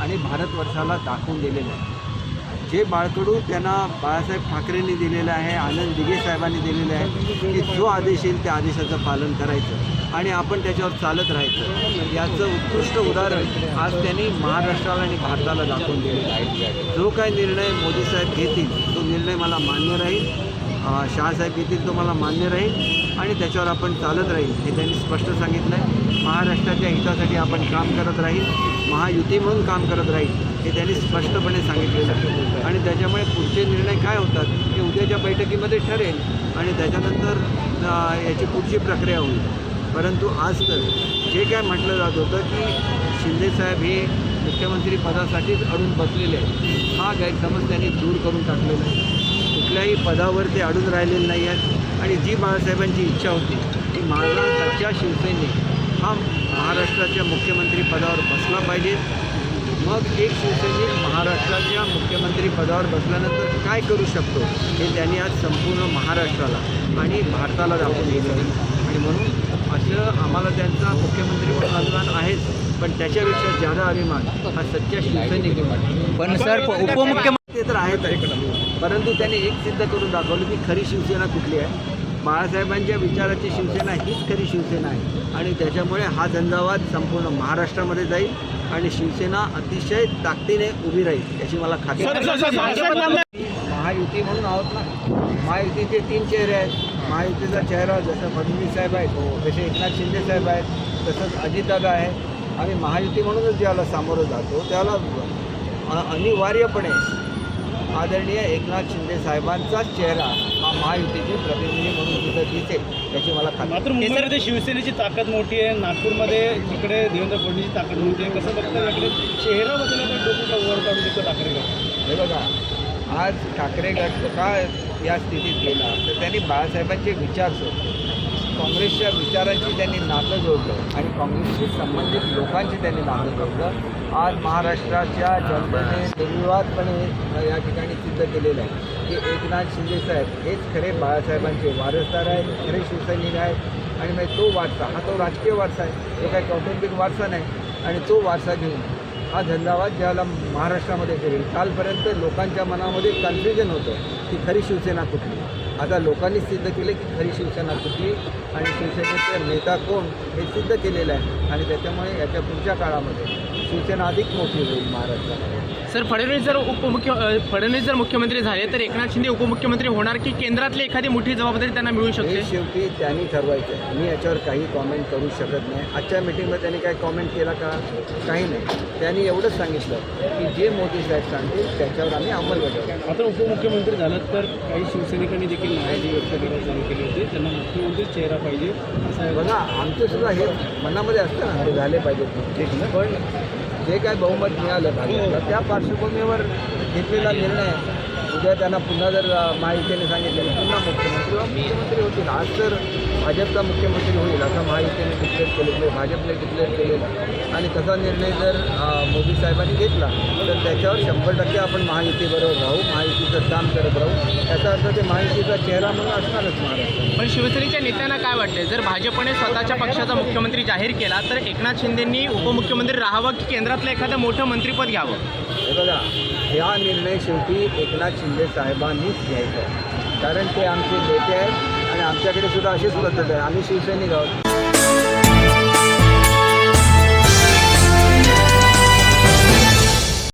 आणि भारतवर्षाला दाखवून दिलेलं आहे. जे बाळकडू त्यांना बाळासाहेब ठाकरेंनी दिलेलं आहे आनंद दिघे साहेबांनी दिलेलं आहे की जो आदेश येईल त्या आदेशाचं पालन करायचं आणि आपण त्याच्यावर चालत राहायचं. याचं उत्कृष्ट उदाहरण आज त्यांनी महाराष्ट्राला आणि भारताला दाखवून दिलेलं आहे. जो काय निर्णय मोदी साहेब घेतील तो निर्णय मला मान्य राहील. शहासाहेब घेतील तो मला मान्य राहील. आणि त्याच्यावर आपण चालत राहील हे त्यांनी स्पष्ट सांगितलं आहे महाराष्ट्राच्या हितासाठी आपण काम करत राहील महायुती म्हणून काम करत राहील हे त्यांनी स्पष्टपणे सांगितलेलं आहे. आणि त्याच्यामुळे पुढचे निर्णय काय होतात हे उद्याच्या बैठकीमध्ये ठरेल आणि त्याच्यानंतर याची पुढची प्रक्रिया होईल. परंतु आज तर जे काय म्हटलं जात होतं की शिंदेसाहेब हे मुख्यमंत्री पदासाठीच अडून बसलेले आहेत. हा गैरसमज त्यांनी दूर करून टाकलेला आहे. कुठल्याही पदावर ते अडून राहिलेले नाही आहेत. आणि जी बाळासाहेबांची इच्छा होती की माझा सच्चा शिवसेने हा महाराष्ट्राच्या मुख्यमंत्री पदावर बसला पाहिजे. मग एक शिवसैनिक महाराष्ट्राच्या मुख्यमंत्री पदावर बसल्यानंतर काय करू शकतो हे त्यांनी आज संपूर्ण महाराष्ट्राला आणि भारताला दाखवून दिलं आणि म्हणून असं आम्हाला त्यांचा मुख्यमंत्री म्हणून अभिमान आहेच पण त्याच्यापेक्षा जादा अभिमान हा सच्च्या शिवसैनिक पण सर उपमुख्यमंत्री ते तर आहेत. आहे परंतु त्यांनी एक सिद्ध करून दाखवलं की खरी शिवसेना कुठली आहे? बाळासाहेबांच्या विचाराची शिवसेना हीच खरी शिवसेना आहे. आणि त्याच्यामुळे हा झंझावात संपूर्ण महाराष्ट्रामध्ये जाईल आणि शिवसेना अतिशय ताकदीने उभी राहील याची मला खात्री. महायुती म्हणून आहोत ना? महायुतीचे तीन चेहरे आहेत. महायुतीचा चेहरा जसं फडणवीस साहेब आहेत तसे एकनाथ शिंदे साहेब आहेत तसंच अजितदादा आहे. आम्ही महायुती म्हणूनच ज्याला सामोरं जातो त्याला अनिवार्यपणे आदरणीय एकनाथ शिंदे साहेबांचाच चेहरा हा महायुतीचे प्रतिनिधी म्हणून तिथं दिसेल याची मला खात्री मात्र मुंबईमध्ये शिवसेनेची ताकद मोठी आहे नागपूरमध्ये तिकडे देवेंद्र फडणवीसची ताकद मोठी आहे. कसं बघता इकडे चेहरा बदलला तर डोकं वर काढून तिथं ठाकरे गट. हे बघा आज ठाकरे गट का या स्थितीत गेला? तर त्यांनी बाळासाहेबांचे विचार सोडले. काँग्रेसच्या विचारांशी त्यांनी नातं जोडलं आणि काँग्रेसशी संबंधित लोकांशी त्यांनी नातं जोडलं. आज महाराष्ट्राच्या जनतेने निर्विवादपणे या ठिकाणी सिद्ध केलेलं आहे की एकनाथ शिंदे साहेब हेच खरे बाळासाहेबांचे वारसदार आहेत खरे शिवसैनिक आहेत. आणि मग तो वारसा हा तो राजकीय वारसा आहे. तो काही कौटुंबिक वारसा नाही. आणि तो वारसा घेऊन हा झंझावात ज्याला महाराष्ट्रामध्ये करेल. कालपर्यंत लोकांच्या मनामध्ये कन्फ्युजन होतं की खरी शिवसेना कुठली? आता लोकांनी सिद्ध केले की खरी शिवसेना कुठली? आणि शिवसेनेचे नेता कोण? हे सिद्ध केलेलं आहे. आणि त्याच्यामुळे याच्या पुढच्या काळामध्ये शिवसेना अधिक मोठी होईल महाराष्ट्रामध्ये. सर फडणवीस जर उपमुख्य फडणवीस जर मुख्यमंत्री झाले तर एकनाथ शिंदे उपमुख्यमंत्री होणार की केंद्रातली एखादी मोठी जबाबदारी त्यांना मिळू हे शकते? शेवटी त्यांनी ठरवायचं आहे. मी याच्यावर काही कॉमेंट करू शकत नाही. आजच्या मिटिंगमध्ये त्यांनी काही कॉमेंट केला का? काही नाही. त्यांनी एवढंच सांगितलं की जे मोदी साहेब सांगतील त्याच्यावर आम्ही अंमलबजावणी आता उपमुख्यमंत्री झालं तर काही शिवसैनिकांनी देखील नाराजी व्यक्त करायला चालू केली होती. त्यांना मुख्यमंत्री चेहरा पाहिजे असं बघा आमचं सुद्धा हे मनामध्ये असतं ना ते झाले पाहिजेत पण जे काय बहुमत मिळालं त्या पार्श्वभूमीवर घेतलेला निर्णय उद्या त्यांना पुन्हा जर महायुतीने सांगितलं पुन्हा मुख्यमंत्री मुख्यमंत्री होतील. आज तर भाजपचा मुख्यमंत्री होईल असं महायुतीने डिक्लेअर केलेलं भाजपने डिक्लेअर केलेलं. आणि तसा निर्णय जर मोदी साहेबांनी घेतला तर त्याच्यावर शंभर टक्के आपण महायुतीबरोबर राहू महायुतीचं काम करत राहू. याचा अर्थ ते महायुतीचा चेहरा म्हणून असणारच महाराष्ट्रात पण शिवसेनेच्या नेत्यांना काय वाटते जर भाजपने स्वतःच्या पक्षाचा मुख्यमंत्री जाहीर केला तर एकनाथ शिंदेंनी उपमुख्यमंत्री राहावं की केंद्रातलं एखादं मोठं मंत्रिपद घ्यावं? हे बघा हा निर्णय शेवटी एकनाथ शिंदे साहेबांनीच घ्यायचं. आहे कारण ते आमचे नेते आहेत आणि आमच्याकडे सुद्धा अशीच पद्धत आहे आम्ही शिवसैनिक आहोत.